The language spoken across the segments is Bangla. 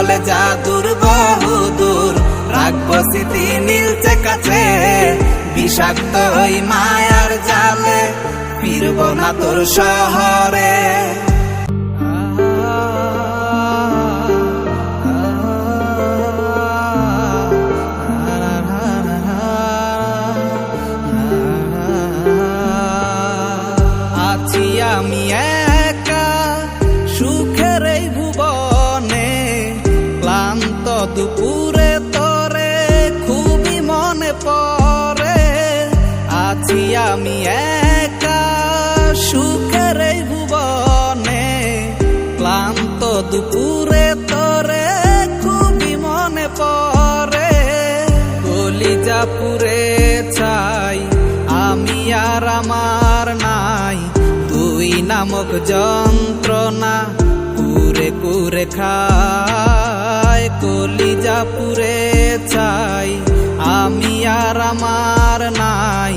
চলে যা দূর বহু দূর রাখব স্মৃতি নীলচে কাছে। বিষাক্ত ওই মায়ার জালে ফিরব না তোর শহরে। আমি একা সুখের ভুবনে, ক্লান্ত দুপুরে তরে খুবই মনে পড়ে। কলিজা পুরে ছাই, আমি আর আমার নাই। তুই নামক যন্ত্রণা কুরে কুরে খায়। কলিজা পুরে ছাই, আমি আর আমার নাই।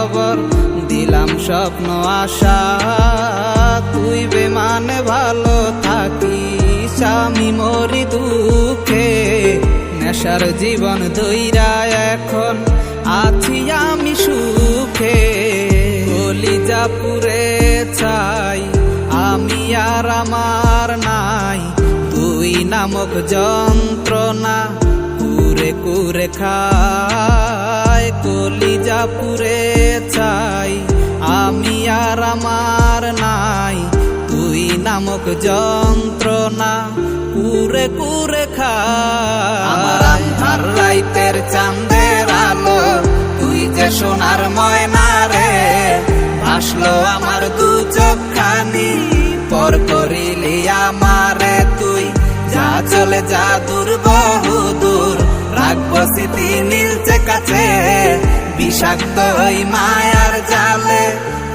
স্বপ্ন, আশা, তুই বেমানে, ভালো থাকিস। আমি মরি দুঃখে, নেশার জীবন দইরা এখন আছি আমি সুখে। কলিজা পুরে ছাই আমি আর আমার নাই। তুই নামক যন্ত্রণা কুরে কুরে খায়। কলিজা পুরে আর আমার নাই। তুই নামক যন্ত্রণা কুরে কুরে খায়। আমার চাঁদের আলো, তুই যে সোনার ময়না রে ভাসলো আমার দু চোখখানি, পর করিলি আমারে তুই। যা চলে যা দূর, বহু দূর রাখব স্মৃতি নীলচে কাছে। বিষাক্ত ওই মায়ার জালে